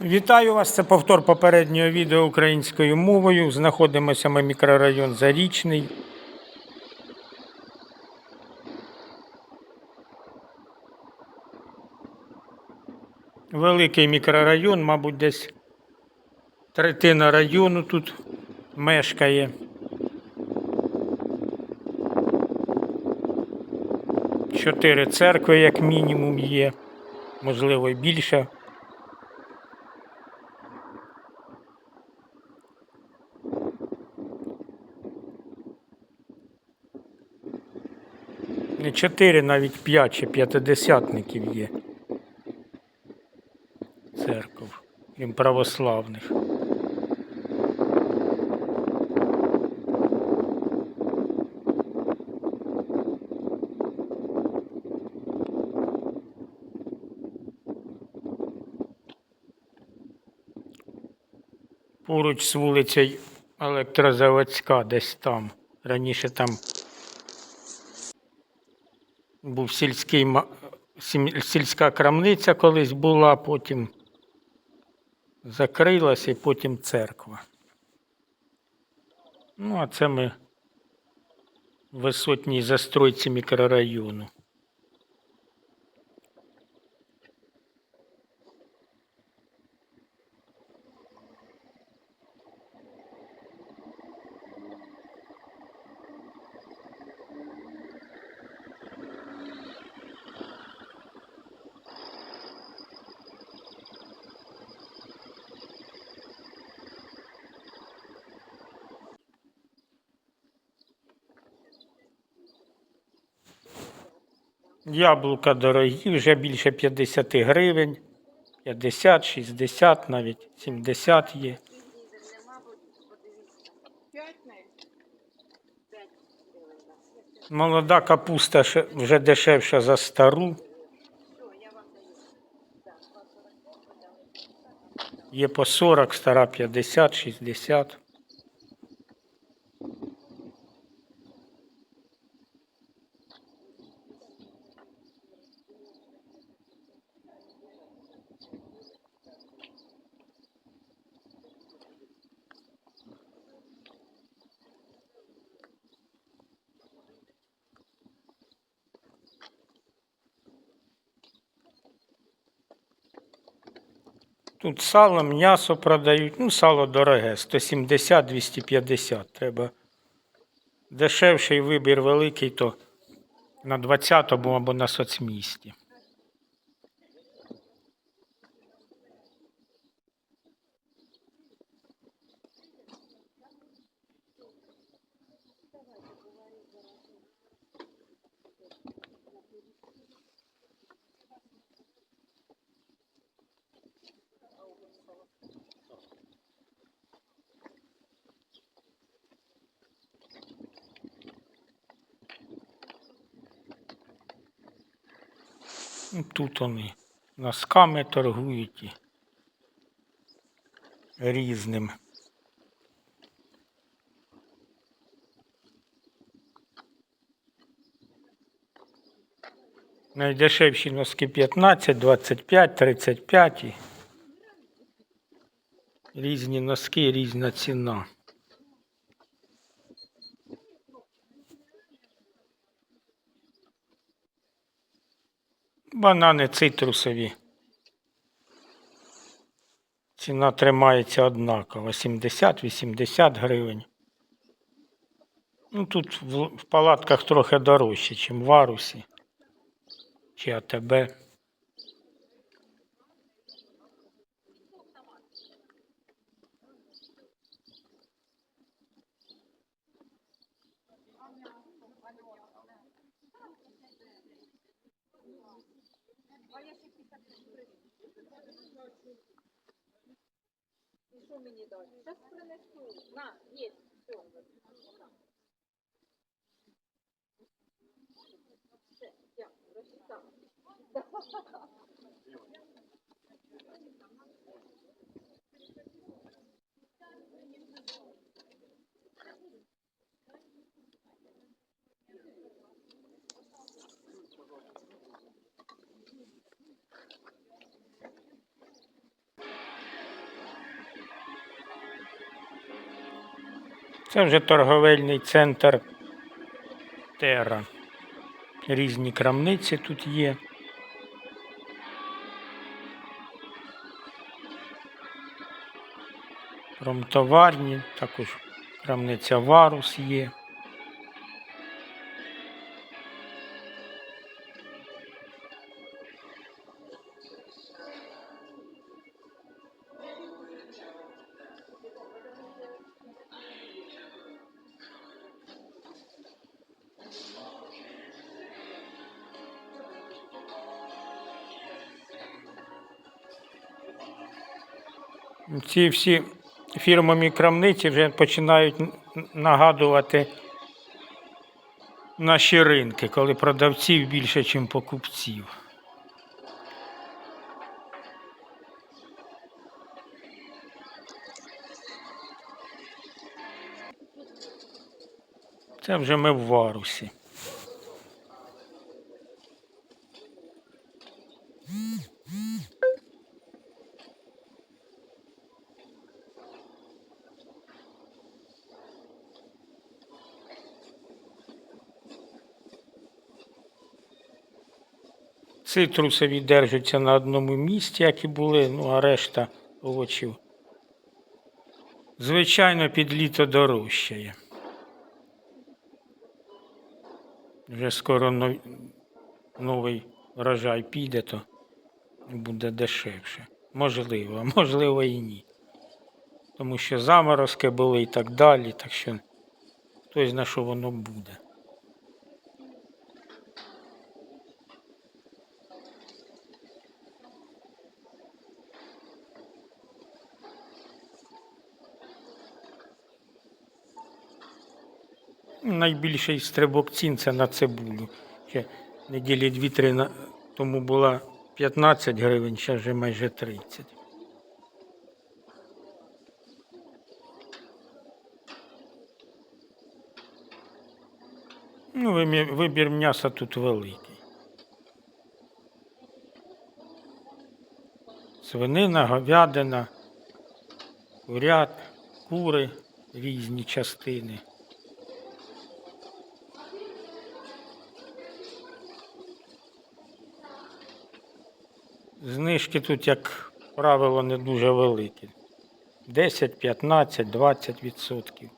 Вітаю вас! Це повтор попереднього відео українською мовою. Знаходимося ми мікрорайон Зарічний. Великий мікрорайон, мабуть, десь третина району тут мешкає. Чотири церкви, як мінімум, є, можливо, і більше. Чотири, навіть п'ять чи п'ятидесятників є церков, крім православних. Поруч з вулицею Електрозаводська, десь там. Раніше там був сільський, сільська крамниця колись була, потім закрилася і потім церква. Ну, а це ми в висотній застройці мікрорайону. Яблука дорогі, вже більше 50 гривень. 50, 60, навіть 70 є. Молода капуста вже дешевша за стару. Є по 40, стара 50, 60. Тут сало, м'ясо продають. Ну, сало дороге, 170-250. Треба дешевший вибір великий, то на 20-му або на соцмісті. Тут вони носками торгують і різним. Найдешевші носки 15, 25, 35. І різні носки, різна ціна. Банани цитрусові. Ціна тримається однаково. 70-80 гривень. Ну, тут в, палатках трохи дорожче, ніж в Арусі чи АТБ. Що мені дати? Зараз принесу. На, є, все. Все, дякую, розчитала. Це вже торговельний центр Тера. Різні крамниці тут є. Промтоварні, також крамниця Варус є. Ці всі фірмові крамниці вже починають нагадувати наші ринки, коли продавців більше, ніж покупців. Це вже ми в варусі. Цитрусові держаться на одному місці, як і були, ну а решта овочів. Звичайно, під літо дорожчає. Вже скоро новий врожай піде, то буде дешевше. Можливо, можливо і ні. Тому що заморозки були і так далі, так що хтось зна, що воно буде. Найбільший стрибок цін на цибулю. Ще неділі дві-три на- тому була 15 гривень, зараз вже майже 30. Ну, вибір м'яса тут великий. Свинина, говядина, курят, кури, різні частини. Знижки тут, як правило, не дуже великі. 10, 15, 20 відсотків.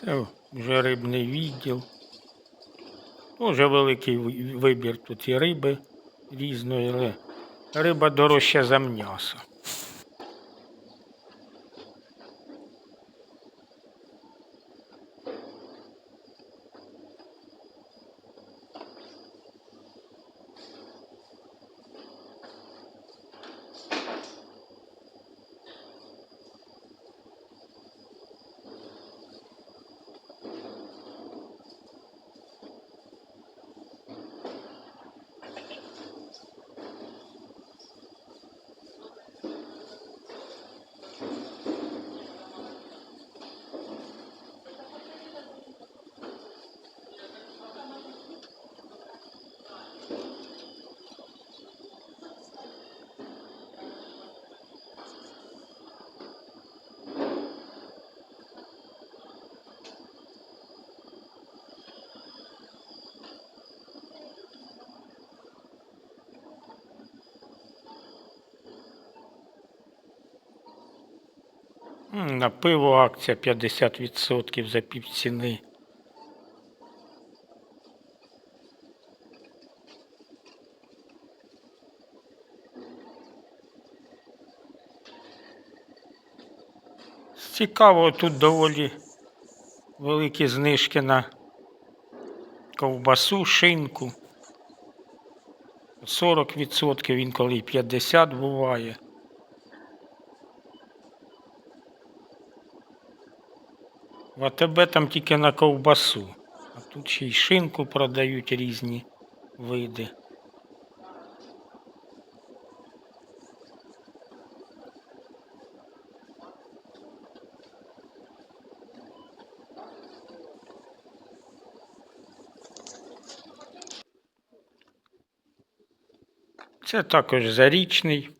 Це вже рибний відділ. Дуже великий вибір тут і риби різної, але риба дорожча за м'ясо. На пиво акція 50% за півціни. Цікаво, тут доволі великі знижки на ковбасу, шинку. 40%, інколи і 50% буває. В АТБ там тільки на ковбасу. А тут ще й шинку продають різні види. Це також зарічний.